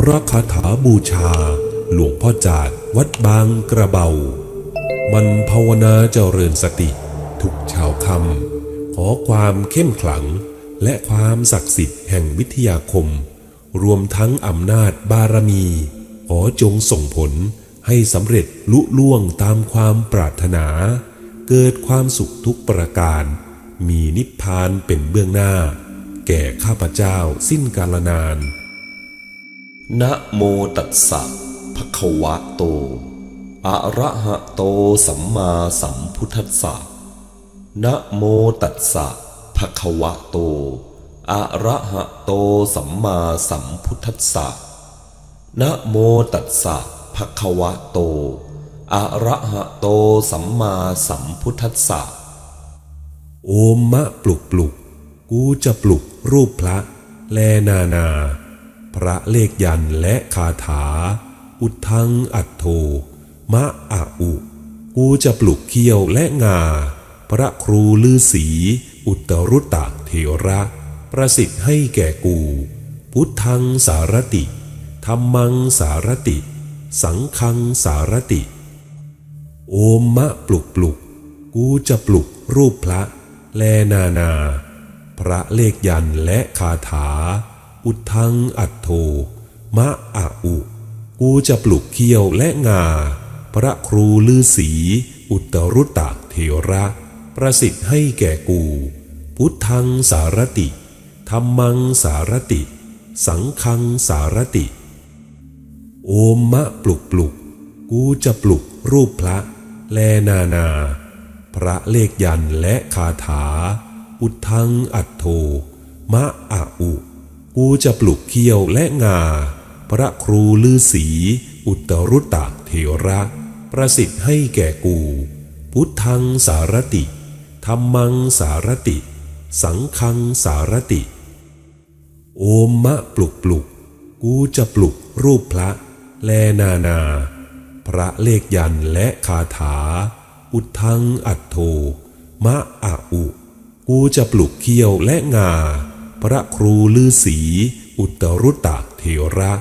พระคาถาบูชา หลวงพ่อจาดวัดบางกระเบา มันภาวนาเจริญสติ ทุกช้าคำขอความเข้มขลัง และความศักดิ์สิทธิ์แห่งวิทยาคม รวมทั้งอำนาจบารมี ขอจงส่งผลให้สำเร็จลุล่วงตามความปรารถนา เกิดความสุขทุกประการ มีนิพพานเป็นเบื้องหน้า แก่ข้าพเจ้าสิ้นกาลนาน นะโมตัสสะภะคะวะโต อะระหะโตสัมมาสัมพุทธัสสะนะโมตัสสะภะคะวะโต อะระหะโตสัมมาสัมพุทธัสสะนะโมตัสสะภะคะวะโต อะระหะโตสัมมาสัมพุทธัสสะโอมมะปลุกปลุก กูจะปลุกรูปพระ แลนานา พระเลขยันและคาถา อุทังอัตโธมะอะอุ กูจะปลุกเขี้ยวและงา พระครูลือสีอุตรุตตะเถระ ประสิทธิ์ให้แก่กู พุทธังสารติธรรมังสารติ สังฆังสารติ โอมมะปลุกปลุก กูจะปลุกรูปพระ แลนานา พระเลขยันและคาถา อุทังอัตโธมะอะอุ กูจะปลุกเขี้ยวและงา พระครูลือสีอุตรุตะเถระ ประสิทธิ์ให้แก่กู พุทธังสารติธรรมังสารติ สังฆังสารติ โอมมะปลุกปลุก กูจะปลุกรูปพระ แลนานา พระเลขยันและคาถา อุทังอัตโธมะอะอุ กูจะปลุกเขี้ยวและงา พระครูลือสีอุตรุตตะเถระ ประสิทธิ์ให้แก่กู พุทธังสารติธรรมังสารติ สังฆังสารติ โอมมะปลุกปลุก กูจะปลุกรูปพระ แลนานา พระเลขยันและคาถา อุทังอัตโธมะอะอุ กูจะปลุกเขี้ยวและงา พระครูลือสีอุตรุตตะเถระ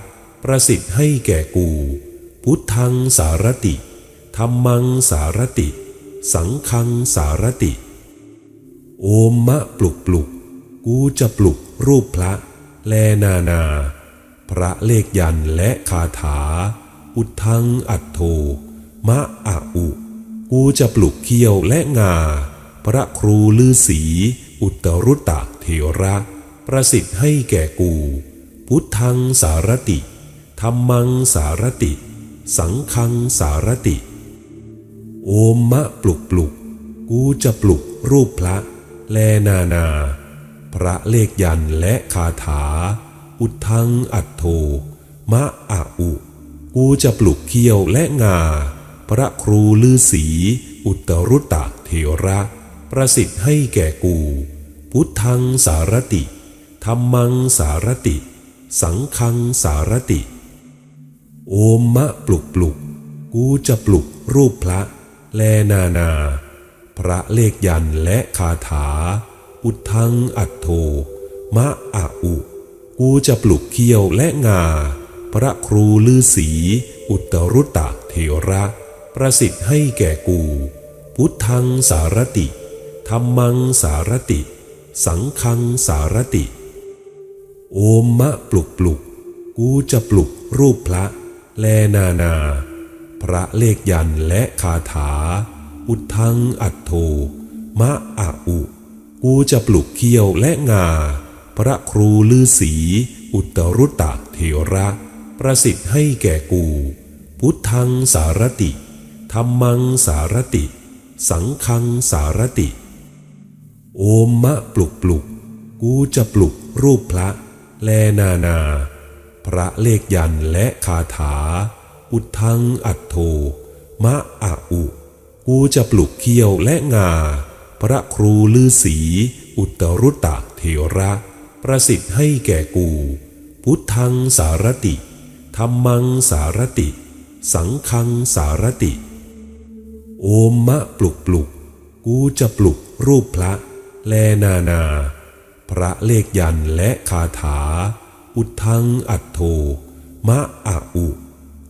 ประสิทธิ์ให้แก่กู พุทธังสารติธรรมังสารติ สังฆังสารติ โอมมะปลุกปลุก กูจะปลุกรูปพระ แลนานา พระเลขยันและคาถา อุทังอัตโธมะอะอุ กูจะปลุกเขี้ยวและงา พระครูลือสีอุตรุตตะเถระ ประสิทธิ์ให้แก่กู พุทธังสารติธรรมังสารติ สังฆังสารติ โอมมะปลุกปลุก กูจะปลุกรูปพระ แลนานา พระเลขยันและคาถา อุทังอัตโธมะอะอุ กูจะปลุกเขี้ยวและงา พระครูลือสีอุตรุตตะเถระ ประสิทธิ์ให้แก่กู พุทธังสารติ ธรรมังสารติ สังฆังสารติ โอมมะปลุกปลุก กูจะปลุกรูปพระ แลนานา พระเลขยันและคาถา อุทังอัตโธมะอะอุ กูจะปลุกเขี้ยวและงา พระครูลือสีอุตรุตตะเถระ ประสิทธิ์ให้แก่กู พุทธังสารติธรรมังสารติ สังฆังสารติ โอมมะปลุกปลุก กูจะปลุกรูปพระ แลนานา พระเลขยันและคาถา อุทังอัตโธมะอะอุ กูจะปลุกเขี้ยวและงา พระครูลือสีอุตรุตตะเถระ ประสิทธิ์ให้แก่กู พุทธังสารติธรรมังสารติ สังฆังสารติ โอมมะปลุกปลุก กูจะปลุกรูปพระ แลนานา พระเลขยันและคาถา อุทังอัตโธมะอะอุ กูจะปลุกเขี้ยวและงา พระครูลือสีอุตรุตตะเถระ ประสิทธิ์ให้แก่กู พุทธังสารติธรรมังสารติ สังฆังสารติ โอมมะปลุกปลุก กูจะปลุกรูปพระ แลนานา พระเลขยันและคาถา อุทังอัตโธมะอะอุ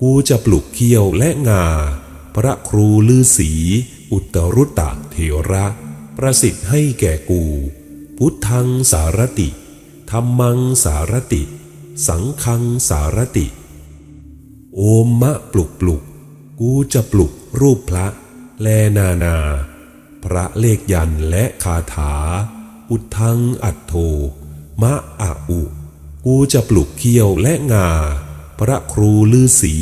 กูจะปลุกเขี้ยวและงา พระครูลือสี อุตรุตตะเถระ ประสิทธิ์ให้แก่กู พุทธังสารติธรรมังสารติ สังฆังสารติ โอมมะปลุกปลุก กูจะปลุกรูปพระ แลนานา พระเลขยันและคาถา อุทังอัตโธมะอะอุ กูจะปลุกเขี้ยวและงา พระครูลือสี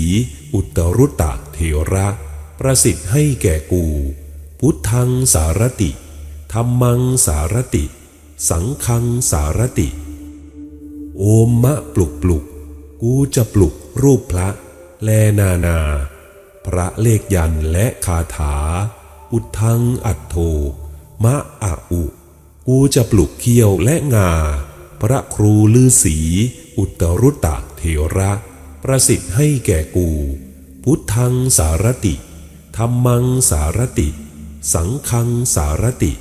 อุตรุตะเถระ ประสิทธิ์ให้แก่กู พุทธังสารติธรรมังสารติ สังฆังสารติ โอมมะปลุกปลุก กูจะปลุกรูปพระ แลนานา พระเลขยันและคาถา อุทังอัตโธมะอะอุ กูจะปลุกเขี้ยวและงา พระครูลือสีอุตรุตตะเถระ ประสิทธิ์ให้แก่กู พุทธังสารติธรรมังสารติ สังฆังสารติ